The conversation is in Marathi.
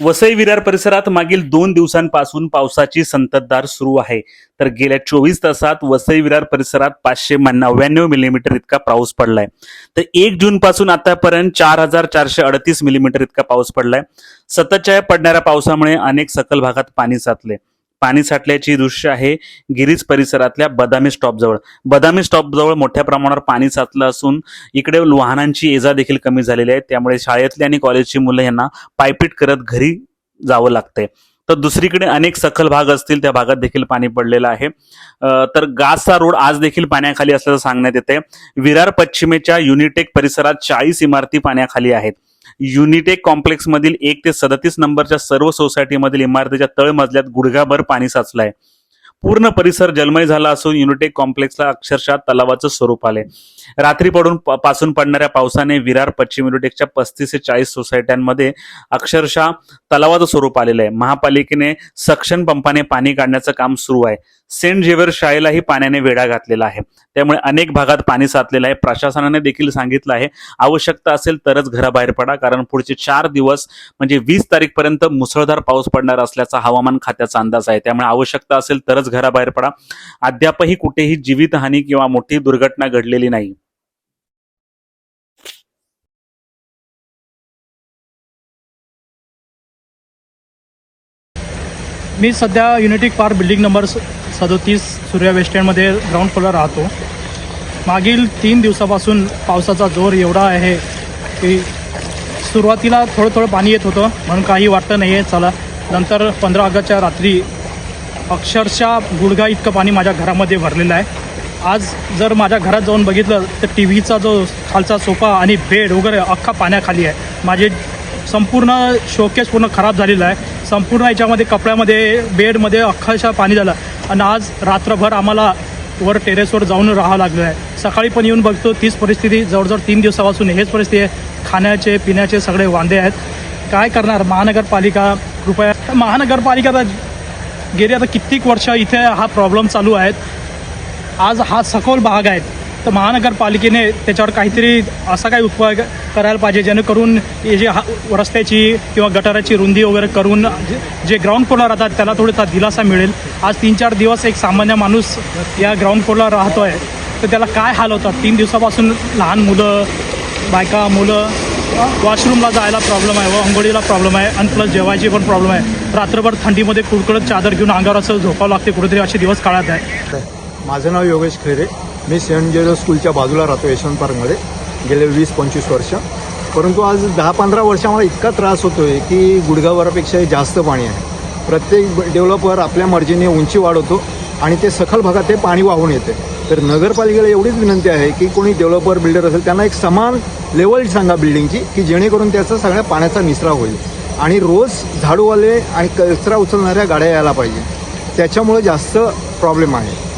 वसई विरार परिसरात मागील दोन दिवसांपासून पावसाची संततधार सुरू आहे. तर गेल्या चोवीस तासात वसई विरार परिसरात पाचशे नव्याण्णव मिलीमीटर इतका पाऊस पडलाय. तर एक जून पासून आतापर्यंत चार हजार चारशे अडतीस मिलीमीटर इतका पाऊस पडलाय. सततच्या पडणाऱ्या पावसामुळे अनेक सखल भागात पाणी साचले पाणी साठल्याची दृश्य आहे. गिरीज परिसरातल्या बदामी स्टॉपजवळ बदामी स्टॉपजवळ मोठ्या प्रमाणावर पाणी साचलं असून इकडे वाहनांची एजा देखील कमी झालेली आहे. त्यामुळे शाळेतली आणि कॉलेजची मुलं यांना पायपीट करत घरी जावं लागतंय. तर दुसरीकडे अनेक सखल भाग असतील त्या भागात देखील पाणी पडलेलं आहे. तर गाजचा रोड आज देखील पाण्याखाली असल्याचं सांगण्यात येते विरार पश्चिमेच्या युनिटेक परिसरात चाळीस इमारती पाण्याखाली आहेत. युनिटेक कॉम्प्लेक्स मधील एक ते सदतीस नंबरच्या सर्व सोसायटीमधील इमारतीच्या तळमजल्यात गुडघाभर पाणी साचलाय. पूर्ण परिसर जलमय झाला असून युनिटेक कॉम्प्लेक्सला अक्षरशः तलावाचं स्वरूप आले रात्री पडून पासून पडणाऱ्या पावसाने विरार पश्चिम युनिटेकच्या पस्तीस ते चाळीस सोसायट्यांमध्ये अक्षरशः तलावाचं स्वरूप आलेलं आहे. महापालिकेने सक्शन पंपाने पाणी काढण्याचं काम सुरू आहे. सेंट झेवियर शाळेलाही पाण्याने वेढा घातलेला आहे. त्यामुळे अनेक भागात पाणी साचलेलं आहे. प्रशासनाने देखील सांगितलं आहे आवश्यकता असेल तरच घराबाहेर पडा कारण पुढचे चार दिवस म्हणजे वीस तारीखपर्यंत मुसळधार पाऊस पडणार असल्याचा हवामान खात्याचा अंदाज आहे. त्यामुळे आवश्यकता असेल तरच घराबाहेर पडा. अद्यापही कुठेही जीवितहानी किंवा मोठी दुर्घटना घडलेली नाही. मी सध्या युनिटिक पार्क बिल्डिंग नंबर सदोतीस सूर्या वेस्ट एंडमध्ये ग्राउंड फ्लोअर राहतो. मागील तीन दिवसापासून पावसाचा जोर एवढा आहे की सुरुवातीला थोडं थोडं पाणी येत होतं म्हणून काही वाटतं नाही आहे चला. नंतर पंधरा ऑगस्टच्या रात्री अक्षरशः गुडघा इतकं पाणी माझ्या घरामध्ये भरलेलं आहे. आज जर माझ्या घरात जाऊन बघितलं तर टी व्हीचा जो खालचा सोफा आणि बेड वगैरे अख्खा पाण्याखाली आहे. माझे संपूर्ण शोकेस पूर्ण खराब झालेला आहे. संपूर्ण याच्यामध्ये कपड्यामध्ये बेडमध्ये अख्खाशा पाणी झालं. आणि आज रात्रभर आम्हाला वर टेरेसवर जाऊन राहावं लागलं आहे. सकाळी पण येऊन बघतो तीच परिस्थिती जवळजवळ तीन दिवसापासून हेच परिस्थिती आहे. खाण्याचे पिण्याचे सगळे वांदे आहेत. काय करणार? महानगरपालिका कृपया महानगरपालिका आता गेली आता कित्येक वर्ष इथे हा प्रॉब्लेम चालू आहेत. आज हा सखोल भाग आहे. तर महानगरपालिकेने त्याच्यावर काहीतरी असा काही उपाय करायला पाहिजे जेणेकरून हे जे हा रस्त्याची किंवा गटाराची रुंदी वगैरे करून जे- ग्राउंड फ्लोअर राहतात त्याला थोडासा दिलासा मिळेल. आज तीन चार दिवस एक सामान्य माणूस या ग्राउंड फ्लोअरला राहतो आहे तर त्याला काय हाल होतात? तीन दिवसापासून लहान मुलं बायका मुलं वॉशरूमला जायला प्रॉब्लेम आहे व अंघोळीला प्रॉब्लेम आहे आणि प्लस जेवायची पण प्रॉब्लेम आहे. रात्रभर थंडीमध्ये कुडकुडत चादर घेऊन अंगावर असं झोपावं लागते कुठेतरी असे दिवस काळात आहे. माझं नाव योगेश खैरे. मी सेंट जेरो स्कूलच्या बाजूला राहतो यशवंत पार्कमध्ये गेले वीस पंचवीस वर्ष. परंतु आज दहा पंधरा वर्ष आम्हाला इतका त्रास होतो आहे की गुडघाभरापेक्षाही जास्त पाणी आहे. प्रत्येक डेव्हलपर आपल्या मर्जीने उंची वाढवतो आणि ते सखल भागात ते पाणी वाहून येते. तर नगरपालिकेला एवढीच विनंती आहे की कोणी डेव्हलपर बिल्डर असेल त्यांना एक समान लेवल सांगा बिल्डिंगची की जेणेकरून त्याचा सगळ्या पाण्याचा निचरा होईल. आणि रोज झाडूवाले आणि कचरा उचलणाऱ्या गाड्या यायला पाहिजे. त्याच्यामुळे जास्त प्रॉब्लेम आहे.